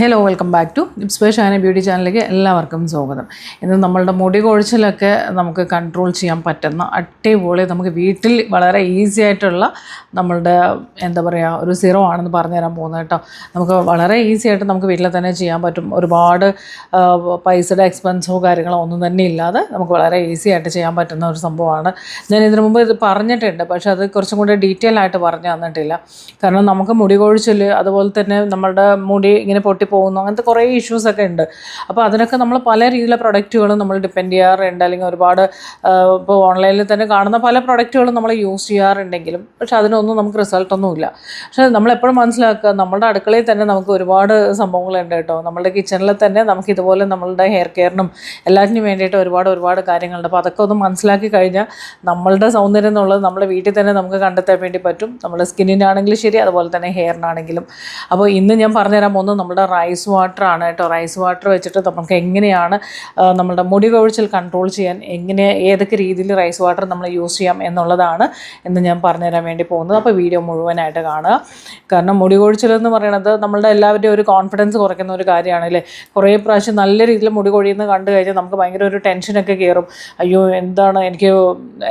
Hello welcome back to ഇപ്സ്പേഷ് Shana beauty ചാനലിലേക്ക് എല്ലാവർക്കും സ്വാഗതം. ഇന്ന് നമ്മളുടെ മുടി കൊഴിച്ചിലൊക്കെ നമുക്ക് കൺട്രോൾ ചെയ്യാൻ പറ്റുന്ന അടിപൊളി നമുക്ക് വീട്ടിൽ വളരെ ഈസി ആയിട്ടുള്ള നമ്മളുടെ എന്താ പറയുക ഒരു സിറോ ആണെന്ന് പറഞ്ഞു തരാൻ പോകുന്നത് കേട്ടോ. നമുക്ക് വളരെ ഈസി ആയിട്ട് നമുക്ക് വീട്ടിൽ തന്നെ ചെയ്യാൻ പറ്റും. ഒരുപാട് പൈസയുടെ എക്സ്പെൻസോ കാര്യങ്ങളോ ഒന്നും തന്നെ ഇല്ലാതെ നമുക്ക് വളരെ ഈസി ആയിട്ട് ചെയ്യാൻ പറ്റുന്ന ഒരു സംഭവമാണ്. ഞാൻ ഇതിനു മുമ്പ് ഇത് പറഞ്ഞിട്ടുണ്ട് പക്ഷേ അത് കുറച്ചും കൂടി ഡീറ്റെയിൽ ആയിട്ട് പറഞ്ഞു തന്നിട്ടില്ല. കാരണം നമുക്ക് മുടി കൊഴിച്ചിൽ അതുപോലെ തന്നെ നമ്മളുടെ മുടി ഇങ്ങനെ പൊട്ടിപ്പോകുന്നു അങ്ങനത്തെ കുറേ ഇഷ്യൂസൊക്കെ ഉണ്ട്. അപ്പോൾ അതിനൊക്കെ നമ്മൾ പല രീതിയിലുള്ള പ്രൊഡക്റ്റുകളും നമ്മൾ ഡിപ്പെൻഡ് ചെയ്യാറുണ്ട്. അല്ലെങ്കിൽ ഒരുപാട് ഇപ്പോൾ ഓൺലൈനിൽ തന്നെ കാണുന്ന പല പ്രൊഡക്റ്റുകളും നമ്മൾ യൂസ് ചെയ്യാറുണ്ടെങ്കിലും പക്ഷെ അതിനൊന്നും നമുക്ക് റിസൾട്ട് ഒന്നുമില്ല. പക്ഷെ നമ്മൾ എപ്പോഴും മനസ്സിലാക്കുക നമ്മുടെ അടുക്കളയിൽ തന്നെ നമുക്ക് ഒരുപാട് സംഭവങ്ങളുണ്ട് കേട്ടോ. നമ്മുടെ കിച്ചണിൽ തന്നെ നമുക്ക് ഇതുപോലെ നമ്മളുടെ ഹെയർ കെയറിനും എല്ലാറ്റിനും വേണ്ടിയിട്ട് ഒരുപാട് ഒരുപാട് കാര്യങ്ങളുണ്ട്. അപ്പോൾ അതൊക്കെ ഒന്ന് മനസ്സിലാക്കി കഴിഞ്ഞാൽ നമ്മളുടെ സൗന്ദര്യം എന്നുള്ളത് നമ്മുടെ വീട്ടിൽ തന്നെ നമുക്ക് കണ്ടെത്താൻ വേണ്ടി പറ്റും. നമ്മുടെ സ്കിന്നിനാണെങ്കിലും ശരി അതുപോലെ തന്നെ ഹെയറിനാണെങ്കിലും അപ്പോൾ ഇന്ന് ഞാൻ പറഞ്ഞുതരാൻ പോകുന്നത് നമ്മുടെ റൈസ് ആണ് കേട്ടോ. റൈസ് വാട്ടർ വെച്ചിട്ട് നമുക്ക് എങ്ങനെയാണ് നമ്മുടെ മുടി കൊഴിച്ചിൽ കൺട്രോൾ ചെയ്യാൻ എങ്ങനെ ഏതൊക്കെ രീതിയിൽ റൈസ് വാട്ടർ നമ്മൾ യൂസ് ചെയ്യാം എന്നുള്ളതാണ് എന്ന് ഞാൻ പറഞ്ഞുതരാൻ വേണ്ടി പോകുന്നത്. അപ്പോൾ വീഡിയോ മുഴുവനായിട്ട് കാണുക. കാരണം മുടി കൊഴിച്ചിൽ എന്ന് പറയുന്നത് നമ്മളുടെ എല്ലാവരുടെയും ഒരു കോൺഫിഡൻസ് കുറയ്ക്കുന്ന ഒരു കാര്യമാണ് അല്ലേ? കുറേ പ്രാവശ്യം നല്ല രീതിയിൽ മുടി കൊഴിയുന്നത് കണ്ടു കഴിഞ്ഞാൽ നമുക്ക് ഭയങ്കര ഒരു ടെൻഷനൊക്കെ കയറും. അയ്യോ എന്താണ് എനിക്ക്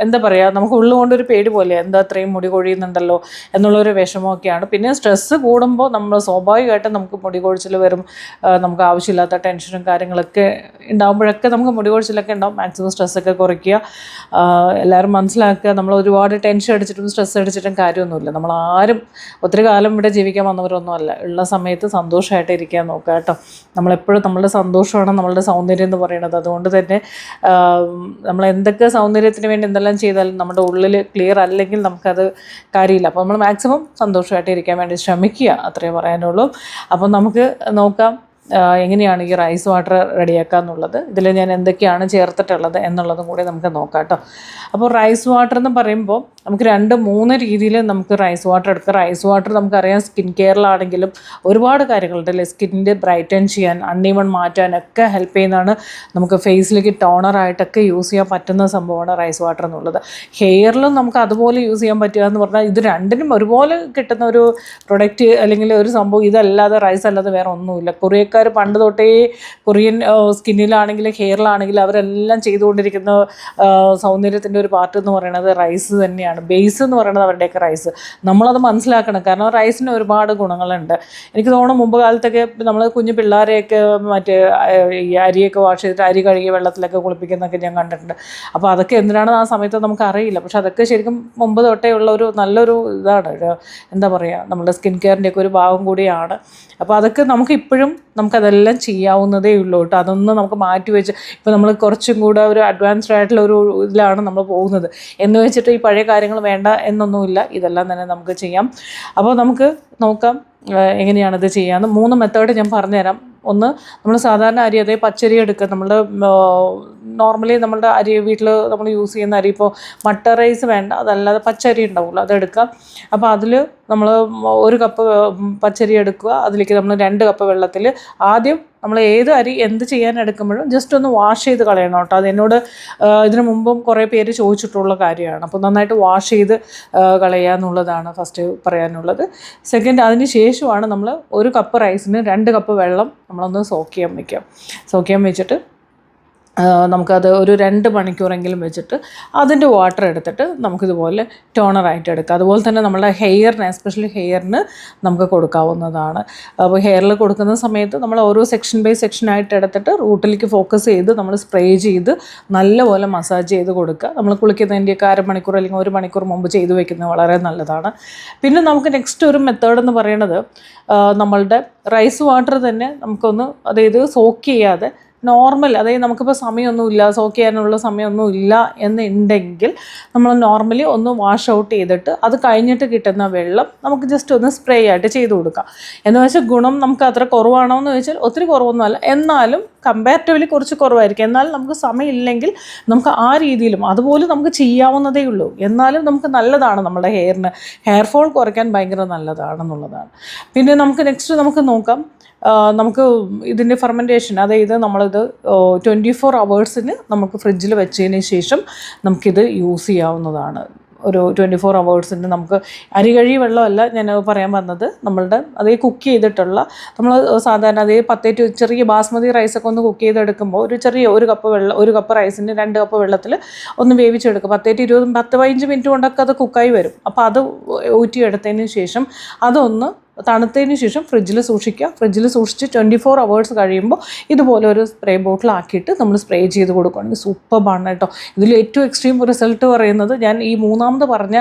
എന്താ പറയുക നമുക്ക് ഉള്ളുകൊണ്ടൊരു പേടി പോലെ എന്താ അത്രയും മുടി കൊഴിയുന്നുണ്ടല്ലോ എന്നുള്ളൊരു വിഷമമൊക്കെയാണ്. പിന്നെ സ്ട്രെസ്സ് കൂടുമ്പോൾ നമ്മൾ സ്വാഭാവികമായിട്ടും നമുക്ക് മുടി കൊഴിച്ചിൽ വരും നമുക്ക് ആവശ്യമില്ലാത്ത ടെൻഷനും കാര്യങ്ങളൊക്കെ ഉണ്ടാകുമ്പോഴൊക്കെ നമുക്ക് മുടി കൊഴിച്ചിലൊക്കെ ഉണ്ടാവും. മാക്സിമം സ്ട്രെസ്സൊക്കെ കുറയ്ക്കുക. എല്ലാവരും മനസ്സിലാക്കുക. നമ്മൾ ഒരുപാട് ടെൻഷൻ അടിച്ചിട്ടും സ്ട്രെസ് അടിച്ചിട്ടും കാര്യമൊന്നുമില്ല. നമ്മൾ ആരും ഒത്തിരി കാലം ഇവിടെ ജീവിക്കാൻ വന്നവരൊന്നും അല്ല. ഉള്ള സമയത്ത് സന്തോഷമായിട്ട് ഇരിക്കാൻ നോക്കുക കേട്ടോ. നമ്മളെപ്പോഴും നമ്മളുടെ സന്തോഷമാണ് നമ്മളുടെ സൗന്ദര്യം എന്ന് പറയുന്നത്. അതുകൊണ്ട് തന്നെ നമ്മൾ എന്തൊക്കെ സൗന്ദര്യത്തിന് വേണ്ടി എന്തെല്ലാം ചെയ്താലും നമ്മുടെ ഉള്ളിൽ ക്ലിയർ അല്ലെങ്കിൽ നമുക്കത് കാര്യമില്ല. അപ്പോൾ നമ്മൾ മാക്സിമം സന്തോഷമായിട്ട് ഇരിക്കാൻ വേണ്ടി ശ്രമിക്കുക. അത്രേ പറയാനുള്ളൂ. അപ്പം നമുക്ക് നോക്കാം. എങ്ങനെയാണ് ഈ റൈസ് വാട്ടർ റെഡിയാക്കുക എന്നുള്ളത് ഇതിൽ ഞാൻ എന്തൊക്കെയാണ് ചേർത്തിട്ടുള്ളത് എന്നുള്ളതും കൂടി നമുക്ക് നോക്കാം കേട്ടോ അപ്പോൾ റൈസ് വാട്ടർ എന്ന് പറയുമ്പോൾ നമുക്ക് രണ്ട് മൂന്ന് രീതിയിൽ നമുക്ക് റൈസ് വാട്ടർ എടുക്കാം. റൈസ് വാട്ടർ നമുക്കറിയാം സ്കിൻ കെയറിലാണെങ്കിലും ഒരുപാട് കാര്യങ്ങളുണ്ട് അല്ലേ? സ്കിന്നിന്റെ ബ്രൈറ്റൻ ചെയ്യാൻ അണ്ണീവൺ മാറ്റാനൊക്കെ ഹെൽപ്പ് ചെയ്യുന്നതാണ് നമുക്ക് ഫേസിലേക്ക് ടോണറായിട്ടൊക്കെ യൂസ് ചെയ്യാൻ പറ്റുന്ന സംഭവമാണ് റൈസ് വാട്ടർ എന്നുള്ളത്. ഹെയറിലും നമുക്ക് അതുപോലെ യൂസ് ചെയ്യാൻ പറ്റുക എന്ന് പറഞ്ഞാൽ ഇത് രണ്ടിനും ഒരുപോലെ കിട്ടുന്ന ഒരു പ്രൊഡക്റ്റ് അല്ലെങ്കിൽ ഒരു സംഭവം. ഇതല്ലാതെ റൈസ് അല്ലാതെ വേറെ ഒന്നുമില്ല. കൊറിയക്കാർ പണ്ട് തൊട്ടേ കൊറിയൻ സ്കിന്നിലാണെങ്കിലും ഹെയറിലാണെങ്കിലും അവരെല്ലാം ചെയ്തുകൊണ്ടിരിക്കുന്ന സൗന്ദര്യത്തിന്റെ ഒരു പാർട്ട് എന്ന് പറയുന്നത് റൈസ് തന്നെയാണ്. ബേസ് എന്ന് പറയുന്നത് അവരുടെയൊക്കെ റൈസ് നമ്മളത് മനസ്സിലാക്കണം. കാരണം റൈസിന് ഒരുപാട് ഗുണങ്ങളുണ്ട്. എനിക്ക് തോന്നുന്നു മുമ്പ് കാലത്തൊക്കെ നമ്മൾ കുഞ്ഞു പിള്ളേരെയൊക്കെ മറ്റേ ഈ അരിയൊക്കെ വാഷ് ചെയ്തിട്ട് അരി കഴുകിയ വെള്ളത്തിലൊക്കെ കുളിപ്പിക്കുന്നൊക്കെ ഞാൻ കണ്ടിട്ടുണ്ട്. അപ്പോൾ അതൊക്കെ എന്തിനാണെന്ന് ആ സമയത്ത് നമുക്ക് അറിയില്ല പക്ഷെ അതൊക്കെ ശരിക്കും മുമ്പ് തൊട്ടേ ഉള്ള ഒരു നല്ലൊരു ഇതാണ്. എന്താ പറയുക നമ്മുടെ സ്കിൻ കെയറിന്റെയൊക്കെ ഒരു ഭാഗം കൂടിയാണ്. അപ്പോൾ അതൊക്കെ നമുക്ക് ഇപ്പോഴും നമുക്കതെല്ലാം ചെയ്യാവുന്നതേ ഉള്ളൂ കേട്ടോ. അതൊന്നും നമുക്ക് മാറ്റി വെച്ച് ഇപ്പോൾ നമ്മൾ കുറച്ചും കൂടെ ഒരു അഡ്വാൻസ്ഡ് ആയിട്ടുള്ള ഒരു ഇതിലാണ് നമ്മൾ പോകുന്നത്. എന്ന് വെച്ചിട്ട് ഈ പഴയ കാര്യങ്ങൾ വേണ്ട എന്നൊന്നുമില്ല. ഇതെല്ലാം തന്നെ നമുക്ക് ചെയ്യാം. അപ്പോൾ നമുക്ക് നോക്കാം എങ്ങനെയാണിത് ചെയ്യാമെന്ന് മൂന്ന് മെത്തേഡ് ഞാൻ പറഞ്ഞുതരാം. ഒന്ന് നമ്മൾ സാധാരണ അരി അതേ പച്ചരി എടുക്കുക. നമ്മളുടെ നോർമലി നമ്മളുടെ അരി വീട്ടിൽ നമ്മൾ യൂസ് ചെയ്യുന്ന അരി ഇപ്പോൾ മട്ട റൈസ് വേണ്ട അതല്ലാതെ പച്ചരി ഉണ്ടാവുമല്ലോ അതെടുക്കുക അപ്പോൾ അതിൽ നമ്മൾ ഒരു കപ്പ് പച്ചരി എടുക്കുക. അതിലേക്ക് നമ്മൾ രണ്ട് കപ്പ് വെള്ളത്തിൽ ആദ്യം നമ്മൾ ഏത് അരി എന്ത് ചെയ്യാൻ എടുക്കുമ്പോഴും ജസ്റ്റ് ഒന്ന് വാഷ് ചെയ്ത് കളയണം കേട്ടോ. അത് എന്നോട് ഇതിനു മുമ്പും കുറേ പേര് ചോദിച്ചിട്ടുള്ള കാര്യമാണ്. അപ്പോൾ നന്നായിട്ട് വാഷ് ചെയ്ത് കളയുക എന്നുള്ളതാണ് ഫസ്റ്റ് പറയാനുള്ളത്. സെക്കൻഡ് അതിന് ശേഷമാണ് നമ്മൾ ഒരു കപ്പ് റൈസിന് രണ്ട് കപ്പ് വെള്ളം നമ്മളൊന്ന് സോക്ക് ചെയ്യാൻ വയ്ക്കാം സോക്ക് ചെയ്യാൻ വെച്ചിട്ട് നമുക്കത് ഒരു രണ്ട് മണിക്കൂറെങ്കിലും വെച്ചിട്ട് അതിന്റെ വാട്ടർ എടുത്തിട്ട് നമുക്കിതുപോലെ ടോണറായിട്ട് എടുക്കാം. അതുപോലെ തന്നെ നമ്മുടെ ഹെയറിന് എസ്പെഷ്യലി ഹെയറിന് നമുക്ക് കൊടുക്കാവുന്നതാണ്. അപ്പോൾ ഹെയറിൽ കൊടുക്കുന്ന സമയത്ത് നമ്മൾ ഓരോ സെക്ഷൻ ബൈ സെക്ഷൻ ആയിട്ട് എടുത്തിട്ട് റൂട്ടിലേക്ക് ഫോക്കസ് ചെയ്ത് നമ്മൾ സ്പ്രേ ചെയ്ത് നല്ലപോലെ മസാജ് ചെയ്ത് കൊടുക്കുക. നമ്മൾ കുളിക്കുന്നതിന്റെയൊക്കെ അരമണിക്കൂർ അല്ലെങ്കിൽ ഒരു മണിക്കൂർ മുമ്പ് ചെയ്ത് വെക്കുന്നത് വളരെ നല്ലതാണ്. പിന്നെ നമുക്ക് നെക്സ്റ്റ് ഒരു മെത്തേഡ് എന്ന് പറയുന്നത് നമ്മളുടെ റൈസ് വാട്ടർ തന്നെ നമുക്കൊന്ന് അതായത് സോക്ക് ചെയ്യാതെ നോർമൽ അതായത് നമുക്കിപ്പോൾ സമയമൊന്നുമില്ല സോക്ക് ചെയ്യാനുള്ള സമയമൊന്നുമില്ല എന്നുണ്ടെങ്കിൽ നമ്മൾ നോർമലി ഒന്ന് വാഷ് ഔട്ട് ചെയ്തിട്ട് അത് കഴിഞ്ഞിട്ട് കിട്ടുന്ന വെള്ളം നമുക്ക് ജസ്റ്റ് ഒന്ന് സ്പ്രേ ആയിട്ട് ചെയ്ത് കൊടുക്കാം. എന്ന് വെച്ചാൽ ഗുണം നമുക്ക് അത്ര കുറവാണോ എന്ന് വെച്ചാൽ ഒത്തിരി കുറവൊന്നുമല്ല. എന്നാലും കമ്പാരിറ്റീവ്ലി കുറച്ച് കുറവായിരിക്കും. എന്നാലും നമുക്ക് സമയമില്ലെങ്കിൽ നമുക്ക് ആ രീതിയിലും അതുപോലെ നമുക്ക് ചെയ്യാവുന്നതേ ഉള്ളൂ. എന്നാലും നമുക്ക് നല്ലതാണ് നമ്മുടെ ഹെയറിന് ഹെയർ ഫോൾ കുറയ്ക്കാൻ ഭയങ്കര നല്ലതാണെന്നുള്ളതാണ്. പിന്നെ നമുക്ക് നെക്സ്റ്റ് നമുക്ക് നോക്കാം. നമുക്ക് ഇതിന്റെ ഫെർമെന്റേഷൻ അതായത് നമ്മളിത് ട്വന്റി ഫോർ അവേഴ്സിന് നമുക്ക് ഫ്രിഡ്ജിൽ വെച്ചതിന് ശേഷം നമുക്കിത് യൂസ് ചെയ്യാവുന്നതാണ്. ഒരു ട്വന്റി ഫോർ അവേഴ്സിന്റെ നമുക്ക് അരി കഴി വെള്ളമല്ല ഞാൻ പറയാൻ വന്നത്. നമ്മളുടെ അതേ കുക്ക് ചെയ്തിട്ടുള്ള നമ്മൾ സാധാരണ അതേ പത്തേറ്റ് ചെറിയ ബാസ്മതി റൈസൊക്കെ ഒന്ന് കുക്ക് ചെയ്തെടുക്കുമ്പോൾ ഒരു ചെറിയ ഒരു കപ്പ് വെള്ളം ഒരു കപ്പ് റൈസിന് രണ്ട് കപ്പ് വെള്ളത്തിൽ ഒന്ന് വേവിച്ചെടുക്കുക പത്തേറ്റ് ഇരുപതും പത്ത് പതിനഞ്ച് മിനിറ്റ് കൊണ്ടൊക്കെ അത് കുക്കായി വരും. അപ്പോൾ അത് ഊറ്റിയെടുത്തതിന് ശേഷം അതൊന്ന് തണുത്തതിന് ശേഷം ഫ്രിഡ്ജിൽ സൂക്ഷിക്കുക. ഫ്രിഡ്ജിൽ സൂക്ഷിച്ച് ട്വന്റി ഫോർ അവേഴ്സ് കഴിയുമ്പോൾ ഇതുപോലെ ഒരു സ്പ്രേ ബോട്ടിലാക്കിയിട്ട് നമ്മൾ സ്പ്രേ ചെയ്ത് കൊടുക്കുകയാണെങ്കിൽ സൂപ്പർബാണ് കേട്ടോ. ഇതിൽ ഏറ്റവും എക്സ്ട്രീം റിസൾട്ട് പറയുന്നത് ഞാൻ ഈ മൂന്നാമത് പറഞ്ഞ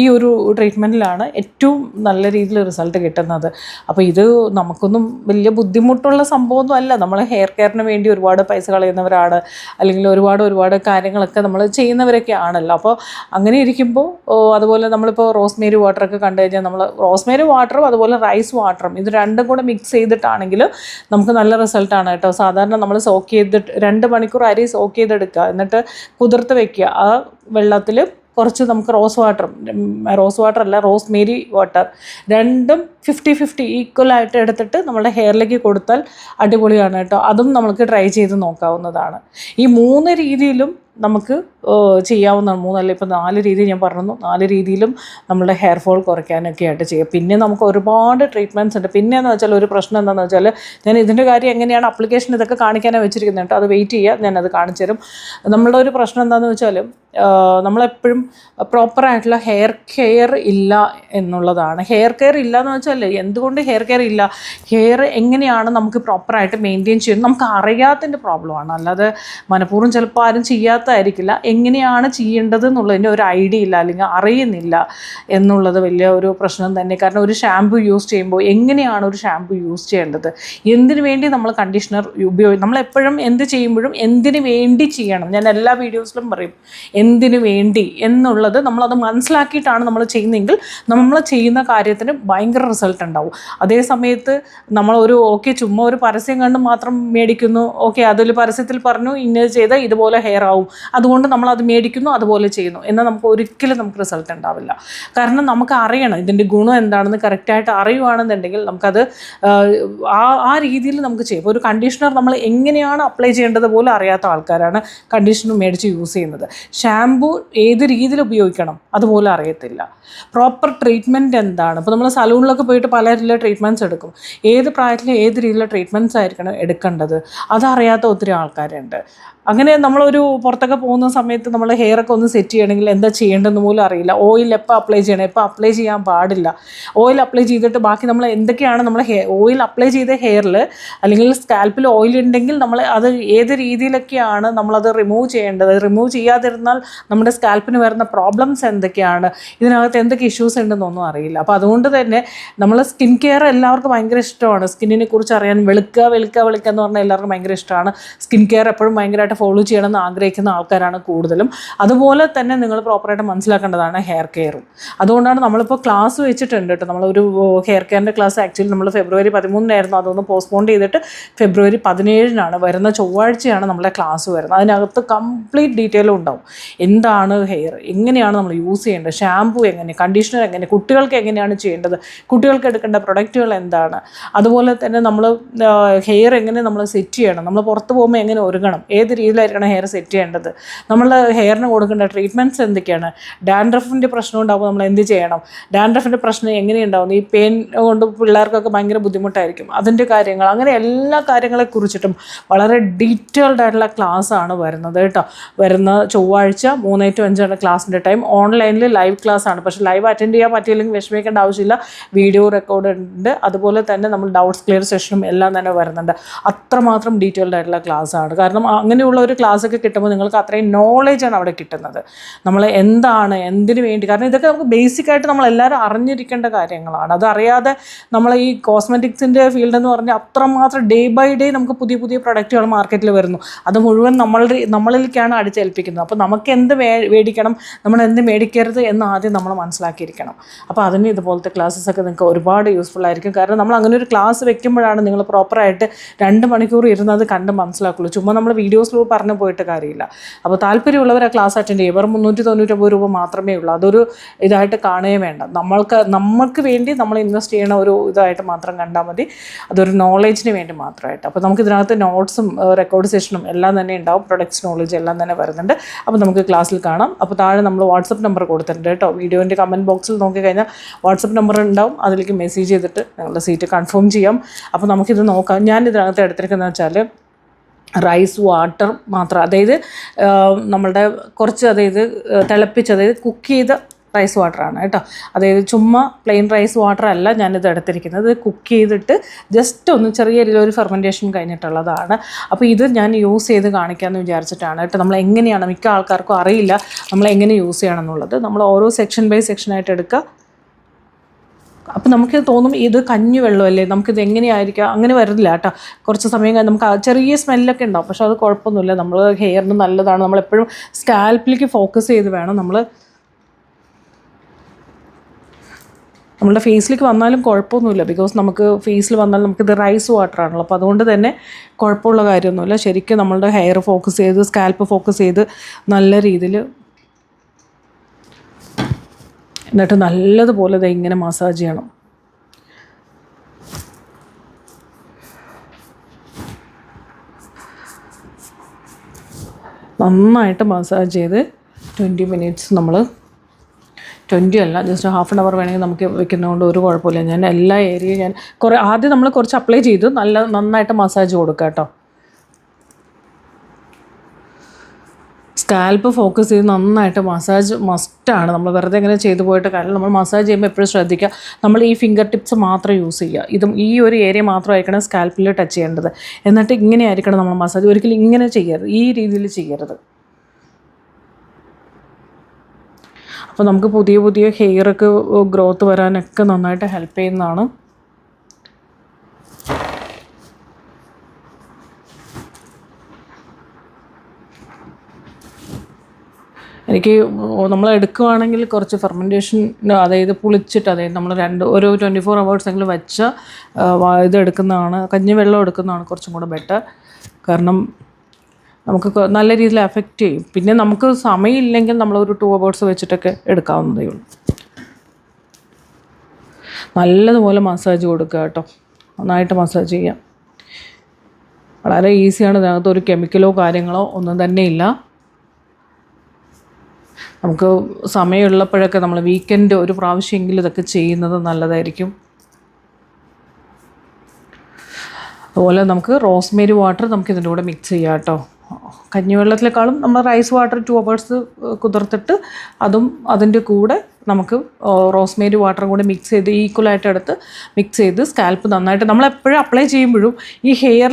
ഈ ഒരു ട്രീറ്റ്മെന്റിലാണ് ഏറ്റവും നല്ല രീതിയിൽ റിസൾട്ട് കിട്ടുന്നത്. അപ്പോൾ ഇത് നമുക്കൊന്നും വലിയ ബുദ്ധിമുട്ടുള്ള സംഭവമൊന്നും അല്ല. നമ്മൾ ഹെയർ കെയറിന് വേണ്ടി ഒരുപാട് പൈസ കളയുന്നവരാണ്. അല്ലെങ്കിൽ ഒരുപാട് ഒരുപാട് കാര്യങ്ങളൊക്കെ നമ്മൾ ചെയ്യുന്നവരൊക്കെ ആണല്ലോ. അപ്പോൾ അങ്ങനെ ഇരിക്കുമ്പോൾ അതുപോലെ നമ്മളിപ്പോൾ റോസ്മേരി വാട്ടറൊക്കെ കണ്ടു കഴിഞ്ഞാൽ നമ്മൾ റോസ്മേരി വാട്ടറും അതുപോലെ റൈസ് വാട്ടറും ഇത് രണ്ടും കൂടെ മിക്സ് ചെയ്തിട്ടാണെങ്കിൽ നമുക്ക് നല്ല റിസൾട്ടാണ് കേട്ടോ. സാധാരണ നമ്മൾ സോക്ക് ചെയ്തിട്ട് രണ്ട് മണിക്കൂർ അരി സോക്ക് ചെയ്തെടുക്കുക. എന്നിട്ട് കുതിർത്ത് വെക്കുക. ആ വെള്ളത്തിൽ കുറച്ച് നമുക്ക് റോസ് വാട്ടറും റോസ് വാട്ടർ അല്ല റോസ് മേരി വാട്ടർ രണ്ടും ഫിഫ്റ്റി ഫിഫ്റ്റി ഈക്വലായിട്ട് എടുത്തിട്ട് നമ്മുടെ ഹെയറിലേക്ക് കൊടുത്താൽ അടിപൊളിയാണ് കേട്ടോ. അതും നമുക്ക് ട്രൈ ചെയ്ത് നോക്കാവുന്നതാണ്. ഈ മൂന്ന് രീതിയിലും നമുക്ക് ഏഹ്, ചെയ്യാവുന്നതാണ്. മൂന്നല്ല ഇപ്പോൾ നാല് രീതി ഞാൻ പറഞ്ഞു നാല് രീതിയിലും നമ്മുടെ ഹെയർ ഫോൾ കുറയ്ക്കാനൊക്കെ ആയിട്ട് ചെയ്യാം. പിന്നെ നമുക്ക് ഒരുപാട് ട്രീറ്റ്മെന്റ്സ് ഉണ്ട്. പിന്നെ എന്ന് വെച്ചാൽ ഒരു പ്രശ്നം എന്താണെന്ന് വെച്ചാൽ ഞാൻ ഇതിന്റെ കാര്യം എങ്ങനെയാണ് അപ്ലിക്കേഷൻ ഇതൊക്കെ കാണിക്കാനാണ് വെച്ചിരിക്കുന്നത് കേട്ടോ. അത് വെയിറ്റ് ചെയ്യുക ഞാനത് കാണിച്ചു തരും. നമ്മളുടെ ഒരു പ്രശ്നം എന്താണെന്ന് വെച്ചാൽ നമ്മളെപ്പോഴും പ്രോപ്പറായിട്ടുള്ള ഹെയർ കെയർ ഇല്ല എന്നുള്ളതാണ്. ഹെയർ കെയർ ഇല്ല എന്ന് വെച്ചാൽ എന്തുകൊണ്ട് ഹെയർ കെയർ ഇല്ല? ഹെയർ എങ്ങനെയാണ് നമുക്ക് പ്രോപ്പറായിട്ട് മെയിന്റെയിൻ ചെയ്യുന്നത്? നമുക്ക് അറിയാത്തതിന്റെ പ്രോബ്ലമാണ് അല്ലാതെ മനഃപൂർവം ചിലപ്പോൾ ആരും ചെയ്യാത്തതായിരിക്കില്ല. എങ്ങനെയാണ് ചെയ്യേണ്ടത് എന്നുള്ളതിന്റെ ഒരു ഐഡിയ ഇല്ല അല്ലെങ്കിൽ അറിയുന്നില്ല എന്നുള്ളത് വലിയ ഒരു പ്രശ്നം തന്നെ. കാരണം ഒരു ഷാമ്പു യൂസ് ചെയ്യുമ്പോൾ എങ്ങനെയാണ് ഒരു ഷാമ്പു യൂസ് ചെയ്യേണ്ടത്? എന്തിനു വേണ്ടി നമ്മൾ കണ്ടീഷണർ ഉപയോഗിക്കും നമ്മളെപ്പോഴും എന്ത് ചെയ്യുമ്പോഴും എന്തിനു വേണ്ടി ചെയ്യണം? ഞാൻ എല്ലാ വീഡിയോസിലും പറയും എന്തിനു വേണ്ടി എന്നുള്ളത് നമ്മളത് മനസ്സിലാക്കിയിട്ടാണ് നമ്മൾ ചെയ്യുന്നതെങ്കിൽ നമ്മൾ ചെയ്യുന്ന കാര്യത്തിന് ഭയങ്കര റിസൾട്ട് ഉണ്ടാവും. അതേ സമയത്ത് ഒരു ഓക്കെ ചുമ്മാ ഒരു പരസ്യം കണ്ട് മാത്രം മേടിക്കുന്നു. ഓക്കെ അതിൽ പരസ്യത്തിൽ പറഞ്ഞു ഇന്നത് ചെയ്താൽ ഇതുപോലെ ഹെയർ ആവും. അതുകൊണ്ട് നമ്മൾ അത് മേടിക്കുന്നു അതുപോലെ ചെയ്യുന്നു. എന്നാൽ നമുക്ക് ഒരിക്കലും നമുക്ക് റിസൾട്ട് ഉണ്ടാവില്ല. കാരണം നമുക്ക് അറിയണം ഇതിന്റെ ഗുണം എന്താണെന്ന് കറക്റ്റായിട്ട് അറിയുവാണെന്നുണ്ടെങ്കിൽ നമുക്കത് ആ ആ രീതിയിൽ നമുക്ക് ചെയ്യും. ഒരു കണ്ടീഷണർ നമ്മൾ എങ്ങനെയാണ് അപ്ലൈ ചെയ്യേണ്ടത് പോലും അറിയാത്ത ആൾക്കാരാണ് കണ്ടീഷണർ മേടിച്ച് യൂസ് ചെയ്യുന്നത്. ഷാംപൂ ഏത് രീതിയിൽ ഉപയോഗിക്കണം അതുപോലെ അറിയത്തില്ല. പ്രോപ്പർ ട്രീറ്റ്മെന്റ് എന്താണ്? ഇപ്പോൾ നമ്മൾ സലൂണിലൊക്കെ പോയിട്ട് പല രീതിയിലുള്ള ട്രീറ്റ്മെന്റ്സ് എടുക്കും. ഏത് പ്രായത്തിൽ ഏത് രീതിയിലുള്ള ട്രീറ്റ്മെന്റ്സ് ആയിരിക്കണം എടുക്കേണ്ടത്? അതറിയാത്ത ഒത്തിരി ആൾക്കാരുണ്ട്. അങ്ങനെ നമ്മളൊരു പുറത്തൊക്കെ പോകുന്ന സമയത്ത് നമ്മൾ ഹെയർ ഒക്കെ ഒന്ന് സെറ്റ് ചെയ്യണമെങ്കിൽ എന്താ ചെയ്യേണ്ടതെന്ന് പോലും അറിയില്ല. ഓയിൽ എപ്പോൾ അപ്ലൈ ചെയ്യണം? എപ്പോൾ അപ്ലൈ ചെയ്യാൻ പാടില്ല. ഓയിൽ അപ്ലൈ ചെയ്തിട്ട് ബാക്കി നമ്മൾ എന്തൊക്കെയാണ് നമ്മൾ ഹെയർ ഓയിൽ അപ്ലൈ ചെയ്ത ഹെയറിൽ അല്ലെങ്കിൽ സ്കാൽപ്പിൽ ഓയിൽ ഉണ്ടെങ്കിൽ നമ്മൾ അത് ഏത് രീതിയിലൊക്കെയാണ് നമ്മളത് റിമൂവ് ചെയ്യേണ്ടത്? റിമൂവ് ചെയ്യാതിരുന്നാൽ നമ്മുടെ സ്കാൽപ്പിന് വരുന്ന പ്രോബ്ലംസ് എന്തൊക്കെയാണ്? ഇതിനകത്ത് എന്തൊക്കെ ഇഷ്യൂസ് ഉണ്ടെന്നൊന്നും അറിയില്ല. അപ്പോൾ അതുകൊണ്ട് തന്നെ നമ്മൾ സ്കിൻ കെയർ എല്ലാവർക്കും ഭയങ്കര ഇഷ്ടമാണ്. സ്കിന്നിനെ കുറിച്ച് അറിയാൻ വെളുക്കുക വെളുക്കുക വെളുക്കുക എന്ന് പറഞ്ഞാൽ എല്ലാവർക്കും ഭയങ്കര ഇഷ്ടമാണ്. സ്കിൻ കെയർ എപ്പോഴും ഭയങ്കരമായിട്ട് ഫോളോ ചെയ്യണമെന്ന് ആഗ്രഹിക്കുന്ന ആൾക്കാരാണ് കൂടുതലും. അതുപോലെ തന്നെ നിങ്ങൾ പ്രോപ്പറായിട്ട് മനസ്സിലാക്കേണ്ടതാണ് ഹെയർ കെയറും അതുകൊണ്ടാണ് നമ്മളിപ്പോൾ ക്ലാസ് വെച്ചിട്ടുണ്ട് കേട്ടോ. നമ്മളൊരു ഹെയർ കെയറിന്റെ ക്ലാസ് ആക്ച്വലി നമ്മൾ ഫെബ്രുവരി പതിമൂന്നിനായിരുന്നു. അതൊന്ന് പോസ്റ്റ്പോൺ ചെയ്തിട്ട് ഫെബ്രുവരി പതിനേഴിനാണ്. വരുന്ന ചൊവ്വാഴ്ചയാണ് നമ്മളെ ക്ലാസ് വരുന്നത്. അതിനകത്ത് കംപ്ലീറ്റ് ഡീറ്റെയിലും ഉണ്ടാവും. എന്താണ് ഹെയർ എങ്ങനെയാണ് നമ്മൾ യൂസ് ചെയ്യേണ്ടത്? ഷാമ്പു എങ്ങനെ? കണ്ടീഷണർ എങ്ങനെ? കുട്ടികൾക്ക് എങ്ങനെയാണ് ചെയ്യേണ്ടത്? കുട്ടികൾക്ക് എടുക്കേണ്ട പ്രൊഡക്റ്റുകൾ എന്താണ്? അതുപോലെ തന്നെ നമ്മൾ ഹെയർ എങ്ങനെ നമ്മൾ സെറ്റ് ചെയ്യണം? നമ്മൾ പുറത്ത് പോകുമ്പോൾ എങ്ങനെ ഒരുങ്ങണം? ഏത് രീതിയിലായിരിക്കണം ഹെയർ സെറ്റ് ചെയ്യേണ്ടത്. നമ്മൾ ഹെയറിന് കൊടുക്കേണ്ട ട്രീറ്റ്മെന്റ്സ് എന്തൊക്കെയാണ്? ഡാൻഡ്രഫിന്റെ പ്രശ്നം ഉണ്ടാകുമ്പോൾ നമ്മൾ എന്ത് ചെയ്യണം? ഡാൻഡ്രഫിന്റെ പ്രശ്നം എങ്ങനെയുണ്ടാവും ഈ പെയിൻ കൊണ്ട് പിള്ളേർക്കൊക്കെ ഭയങ്കര ബുദ്ധിമുട്ടായിരിക്കും. അതിന്റെ കാര്യങ്ങൾ അങ്ങനെ എല്ലാ കാര്യങ്ങളെക്കുറിച്ചിട്ടും വളരെ ഡീറ്റെയിൽഡ് ആയിട്ടുള്ള ക്ലാസ് ആണ് വരുന്നത് കേട്ടോ. വരുന്ന ചൊവ്വാഴ്ച മൂന്ന് ടു അഞ്ചാണ് ക്ലാസ്സിന്റെ ടൈം ഓൺലൈനിൽ ലൈവ് ക്ലാസ് ആണ്. പക്ഷേ ലൈവ് അറ്റൻഡ് ചെയ്യാൻ പറ്റിയില്ലെങ്കിൽ വിഷമിക്കേണ്ട ആവശ്യമില്ല. വീഡിയോ റെക്കോർഡ് ഉണ്ട്. അതുപോലെ തന്നെ നമ്മൾ ഡൗട്ട്സ് ക്ലിയർ സെഷനും എല്ലാം തന്നെ വരുന്നുണ്ട്. അത്രമാത്രം ഡീറ്റെയിൽഡ് ആയിട്ടുള്ള ക്ലാസ് ആണ്. കാരണം അങ്ങനെയുള്ള ഒരു ക്ലാസ് ഒക്കെ കിട്ടുമ്പോൾ നിങ്ങൾക്ക് അത്രയും നോളേജാണ് അവിടെ കിട്ടുന്നത്. നമ്മൾ എന്താണ് എന്തിനു വേണ്ടി? കാരണം ഇതൊക്കെ നമുക്ക് ബേസിക് ആയിട്ട് നമ്മൾ എല്ലാവരും അറിഞ്ഞിരിക്കേണ്ട കാര്യങ്ങളാണ്. അതറിയാതെ നമ്മൾ ഈ കോസ്മെറ്റിക്സിന്റെ ഫീൽഡ് എന്ന് പറഞ്ഞാൽ അത്രമാത്രം ഡേ ബൈ ഡേ നമുക്ക് പുതിയ പുതിയ പ്രൊഡക്റ്റുകൾ മാർക്കറ്റിൽ വരുന്നു. അത് മുഴുവൻ നമ്മളുടെ നമ്മളിലേക്കാണ് അടിച്ചേൽപ്പിക്കുന്നത്. അപ്പോൾ നമുക്ക് എന്ത് മേടിക്കണം നമ്മൾ എന്ത് മേടിക്കരുത് എന്ന് ആദ്യം നമ്മൾ മനസ്സിലാക്കിയിരിക്കണം. അപ്പോൾ അതിന് ഇതുപോലത്തെ ക്ലാസ്സസ് ഒക്കെ നിങ്ങൾക്ക് ഒരുപാട് യൂസ്ഫുൾ ആയിരിക്കും. കാരണം നമ്മൾ അങ്ങനെ ഒരു ക്ലാസ് വെക്കുമ്പോഴാണ് നിങ്ങൾ പ്രോപ്പറായിട്ട് രണ്ട് മണിക്കൂർ ഇരുന്നത് കണ്ട് മനസ്സിലാക്കുള്ളൂ. ചുമ്മാ നമ്മൾ വീഡിയോസിലൂടെ പറഞ്ഞു പോയിട്ട് കാര്യമില്ല. അപ്പോൾ താല്പര്യമുള്ളവർ ആ ക്ലാസ് അറ്റൻഡ് ചെയ്യും വെറും മുന്നൂറ്റി തൊണ്ണൂറ്റൊമ്പത് രൂപ മാത്രമേ ഉള്ളൂ. അതൊരു ഇതായിട്ട് കാണുകയും വേണ്ട. നമ്മൾക്ക് നമ്മൾക്ക് വേണ്ടി നമ്മൾ ഇൻവെസ്റ്റ് ചെയ്യണ ഒരു ഇതായിട്ട് മാത്രം കണ്ടാൽ മതി. അതൊരു നോളേജിന് വേണ്ടി മാത്രമായിട്ട്. അപ്പോൾ നമുക്ക് ഇതിനകത്ത് നോട്ട്സും റെക്കോർഡ് സെഷനും എല്ലാം തന്നെ ഉണ്ടാവും. പ്രൊഡക്ട്സ് നോളേജ് എല്ലാം തന്നെ വരുന്നുണ്ട്. അപ്പോൾ നമുക്ക് ക്ലാസ്സിൽ കാണാം. അപ്പോൾ താഴെ നമ്മൾ വാട്സപ്പ് നമ്പർ കൊടുത്തിട്ടുണ്ട് കേട്ടോ. വീഡിയോന്റെ കമന്റ് ബോക്സിൽ നോക്കിക്കഴിഞ്ഞാൽ വാട്സപ്പ് നമ്പർ ഉണ്ടാവും. അതിലേക്ക് മെസ്സേജ് ചെയ്തിട്ട് നിങ്ങളുടെ സീറ്റ് കൺഫേം ചെയ്യാം. അപ്പോൾ നമുക്കിത് നോക്കാം. ഞാൻ ഇതിനകത്ത് എടുത്തിരിക്കുന്നത് വെച്ചാൽ റൈസ് വാട്ടർ മാത്രം. അതായത് നമ്മളുടെ കുറച്ച് അതായത് തിളപ്പിച്ച് അതായത് കുക്ക് ചെയ്ത റൈസ് വാട്ടറാണ് കേട്ടോ. അതായത് ചുമ്മാ പ്ലെയിൻ റൈസ് വാട്ടർ അല്ല ഞാനിത് എടുത്തിരിക്കുന്നത്. കുക്ക് ചെയ്തിട്ട് ജസ്റ്റ് ഒന്ന് ചെറിയ രീതിയിൽ ഒരു ഫെർമെന്റേഷൻ കഴിഞ്ഞിട്ടുള്ളതാണ്. അപ്പോൾ ഇത് ഞാൻ യൂസ് ചെയ്ത് കാണിക്കാമെന്ന് വിചാരിച്ചിട്ടാണ് കേട്ടോ. നമ്മൾ എങ്ങനെയാണ് മിക്ക ആൾക്കാർക്കും അറിയില്ല നമ്മൾ എങ്ങനെ യൂസ് ചെയ്യണം എന്നുള്ളത്. നമ്മൾ ഓരോ സെക്ഷൻ ബൈ സെക്ഷനായിട്ട് എടുക്കുക. അപ്പം നമുക്ക് തോന്നും ഇത് കഞ്ഞി വെള്ളമല്ലേ നമുക്കിത് എങ്ങനെയായിരിക്കാം? അങ്ങനെ വരുന്നില്ല കേട്ടോ. കുറച്ച് സമയം കഴിഞ്ഞ് നമുക്ക് ചെറിയ സ്മെല്ലൊക്കെ ഉണ്ടാവും. പക്ഷെ അത് കുഴപ്പമൊന്നുമില്ല. നമ്മൾ ഹെയറിന് നല്ലതാണ്. നമ്മളെപ്പോഴും സ്കാൽപ്പിലേക്ക് ഫോക്കസ് ചെയ്ത് വേണം നമ്മൾ നമ്മളുടെ ഫേസിലേക്ക് വന്നാലും കുഴപ്പമൊന്നുമില്ല. ബിക്കോസ് നമുക്ക് ഫേസിൽ വന്നാലും നമുക്കിത് റൈസ് വാട്ടർ ആണല്ലോ. അപ്പോൾ അതുകൊണ്ട് തന്നെ കുഴപ്പമുള്ള കാര്യമൊന്നുമില്ല. ശരിക്കും നമ്മളുടെ ഹെയർ ഫോക്കസ് ചെയ്ത് സ്കാൽപ്പ് ഫോക്കസ് ചെയ്ത് നല്ല രീതിയിൽ എന്നിട്ട് നല്ലതുപോലെ ദേ ഇങ്ങനെ മസാജ് ചെയ്യണം. നന്നായിട്ട് മസാജ് ചെയ്ത് ട്വന്റി മിനിറ്റ്സ് നമ്മൾ ട്വന്റി അല്ല ജസ്റ്റ് ഹാഫ് ആൻ അവർ വേണമെങ്കിൽ നമുക്ക് വെക്കുന്നതുകൊണ്ട് ഒരു കുഴപ്പമില്ല. ഞാൻ എല്ലാ ഏരിയയും ഞാൻ കുറേ ആദ്യം നമ്മൾ കുറച്ച് അപ്ലൈ ചെയ്തു. നല്ല നന്നായിട്ട് മസാജ് കൊടുക്കാം കേട്ടോ. സ്കാൽപ്പ് ഫോക്കസ് ചെയ്ത് നന്നായിട്ട് മസാജ് മസ്റ്റാണ് നമ്മൾ വെറുതെ ഇങ്ങനെ ചെയ്തു പോയിട്ട് കാര്യം നമ്മൾ മസാജ് ചെയ്യുമ്പോൾ എപ്പോഴും ശ്രദ്ധിക്കുക. നമ്മൾ ഈ ഫിംഗർ ടിപ്സ് മാത്രം യൂസ് ചെയ്യുക. ഇതും ഈ ഒരു ഏരിയ മാത്രമായിരിക്കണം സ്കാൽപ്പിൽ ടച്ച് ചെയ്യേണ്ടത്. എന്നിട്ട് ഇങ്ങനെ ആയിരിക്കണം നമ്മൾ മസാജ് ഒരിക്കലും ഇങ്ങനെ ചെയ്യരുത്. ഈ രീതിയിൽ ചെയ്യരുത്. അപ്പോൾ നമുക്ക് പുതിയ പുതിയ ഹെയറൊക്കെ ഗ്രോത്ത് വരാനൊക്കെ നന്നായിട്ട് ഹെൽപ്പ് ചെയ്യുന്നതാണ്. എനിക്ക് നമ്മൾ എടുക്കുകയാണെങ്കിൽ കുറച്ച് ഫെർമെന്റേഷൻ അതായത് പുളിച്ചിട്ട് അതായത് നമ്മൾ രണ്ട് ഒരു ട്വന്റി ഫോർ അവേഴ്സ് എങ്കിലും വെച്ച ഇത് എടുക്കുന്നതാണ് കഞ്ഞി വെള്ളം എടുക്കുന്നതാണ് കുറച്ചും കൂടെ ബെറ്റർ കാരണം നമുക്ക് നല്ല രീതിയിൽ എഫക്റ്റ് ചെയ്യും. പിന്നെ നമുക്ക് സമയമില്ലെങ്കിൽ നമ്മളൊരു ടു അവേഴ്സ് വെച്ചിട്ടൊക്കെ എടുക്കാവുന്നതേ ഉള്ളൂ. നല്ലതുപോലെ മസാജ് കൊടുക്കുക കേട്ടോ. നന്നായിട്ട് മസാജ് ചെയ്യാം. വളരെ ഈസിയാണ് ഇതിനകത്ത് ഒരു കെമിക്കലോ കാര്യങ്ങളോ ഒന്നും തന്നെ ഇല്ല. നമുക്ക് സമയമുള്ളപ്പോഴൊക്കെ നമ്മൾ വീക്കെൻഡ് ഒരു പ്രാവശ്യമെങ്കിലും ഇതൊക്കെ ചെയ്യുന്നത് നല്ലതായിരിക്കും. അതുപോലെ നമുക്ക് റോസ്മേരി വാട്ടർ നമുക്ക് ഇതിന്റെ കൂടെ മിക്സ് ചെയ്യാം കേട്ടോ. കഞ്ഞിവെള്ളത്തിലേക്കാളും നമ്മൾ റൈസ് വാട്ടർ ടു അവേഴ്സ് കുതിർത്തിട്ട് അതും അതിന്റെ കൂടെ നമുക്ക് റോസ്മേരി വാട്ടറും കൂടെ മിക്സ് ചെയ്ത് ഈക്വലായിട്ട് എടുത്ത് മിക്സ് ചെയ്ത് സ്കാൽപ്പ് നന്നായിട്ട് നമ്മൾ എപ്പോഴും അപ്ലൈ ചെയ്യുമ്പോഴും ഈ ഹെയർ